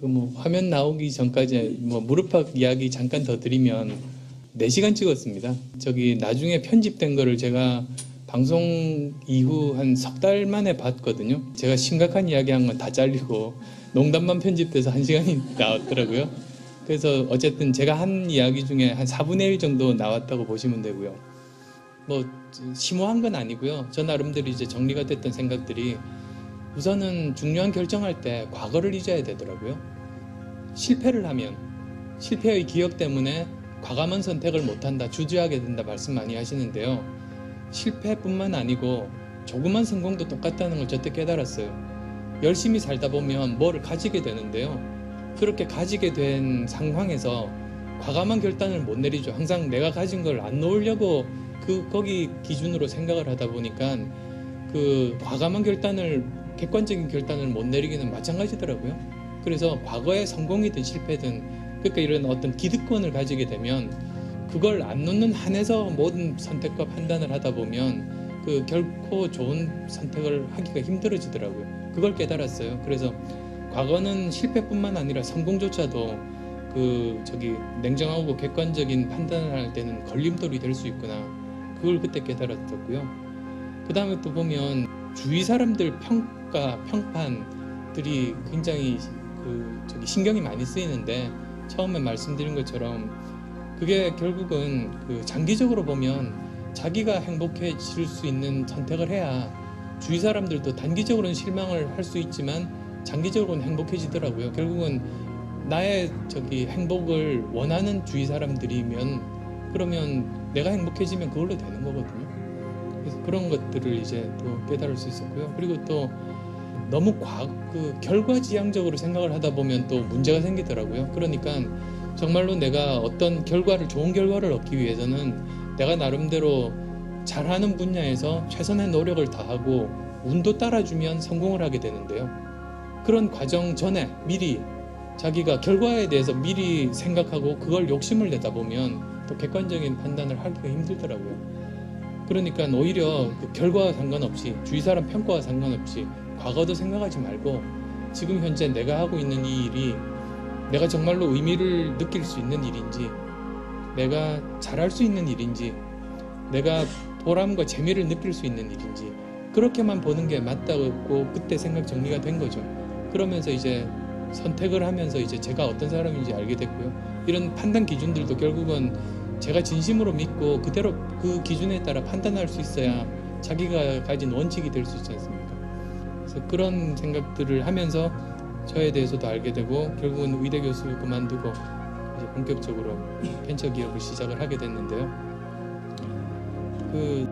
그뭐 화면 나오기 전까지 뭐 무릎팍 이야기 잠깐 더 드리면 4시간 찍었습니다. 저기 나중에 편집된 거를 제가 방송 이후 한 석 달 만에 봤거든요. 제가 심각한 이야기 한 건 다 잘리고 농담만 편집돼서 1시간이 나왔더라고요. 그래서 어쨌든 제가 한 이야기 중에 한 4분의 1 정도 나왔다고 보시면 되고요. 뭐 심오한 건 아니고요. 저 나름대로 이제 정리가 됐던 생각들이 우선은 중요한 결정할 때 과거를 잊어야 되더라고요. 실패를 하면 실패의 기억 때문에 과감한 선택을 못한다, 주저하게 된다 말씀 많이 하시는데요. 실패뿐만 아니고 조그만 성공도 똑같다는 걸 저때 깨달았어요. 열심히 살다 보면 뭐를 가지게 되는데요. 그렇게 가지게 된 상황에서 과감한 결단을 못 내리죠. 항상 내가 가진 걸 안 놓으려고 그 거기 기준으로 생각을 하다 보니까 그 과감한 결단을 객관적인 결단을 못 내리기는 마찬가지더라고요. 그래서 과거의 성공이든 실패든 그러니까 이런 어떤 기득권을 가지게 되면 그걸 안 놓는 한에서 모든 선택과 판단을 하다 보면 그 결코 좋은 선택을 하기가 힘들어지더라고요. 그걸 깨달았어요. 그래서 과거는 실패뿐만 아니라 성공조차도 그 저기 냉정하고 객관적인 판단을 할 때는 걸림돌이 될 수 있구나. 그걸 그때 깨달았었고요. 그 다음에 또 보면 주위 사람들 평 가, 평판들이 굉장히 그 저기 신경이 많이 쓰이는데 처음에 말씀드린 것처럼 그게 결국은 그 장기적으로 보면 자기가 행복해질 수 있는 선택을 해야 주위 사람들도 단기적으로는 실망을 할 수 있지만 장기적으로는 행복해지더라고요. 결국은 나의 저기 행복을 원하는 주위 사람들이면 그러면 내가 행복해지면 그걸로 되는 거거든요. 그래서 그런 것들을 이제 또 깨달을 수 있었고요. 그리고 또 너무 과, 그 결과지향적으로 생각을 하다 보면 또 문제가 생기더라고요. 그러니까 정말로 내가 어떤 결과를 좋은 결과를 얻기 위해서는 내가 나름대로 잘하는 분야에서 최선의 노력을 다하고 운도 따라주면 성공을 하게 되는데요. 그런 과정 전에 미리 자기가 결과에 대해서 미리 생각하고 그걸 욕심을 내다 보면 또 객관적인 판단을 하기가 힘들더라고요. 그러니까 오히려 그 결과와 상관없이 주위 사람 평가와 상관없이 과거도 생각하지 말고 지금 현재 내가 하고 있는 이 일이 내가 정말로 의미를 느낄 수 있는 일인지 내가 잘할 수 있는 일인지 내가 보람과 재미를 느낄 수 있는 일인지 그렇게만 보는 게 맞다고 그때 생각 정리가 된 거죠. 그러면서 이제 선택을 하면서 이제 제가 어떤 사람인지 알게 됐고요. 이런 판단 기준들도 결국은 제가 진심으로 믿고 그대로 그 기준에 따라 판단할 수 있어야 자기가 가진 원칙이 될 수 있지 않습니까? 그래서 그런 생각들을 하면서 저에 대해서도 알게 되고 결국은 의대 교수 그만두고 이제 본격적으로 벤처 기업을 시작을 하게 됐는데요. 그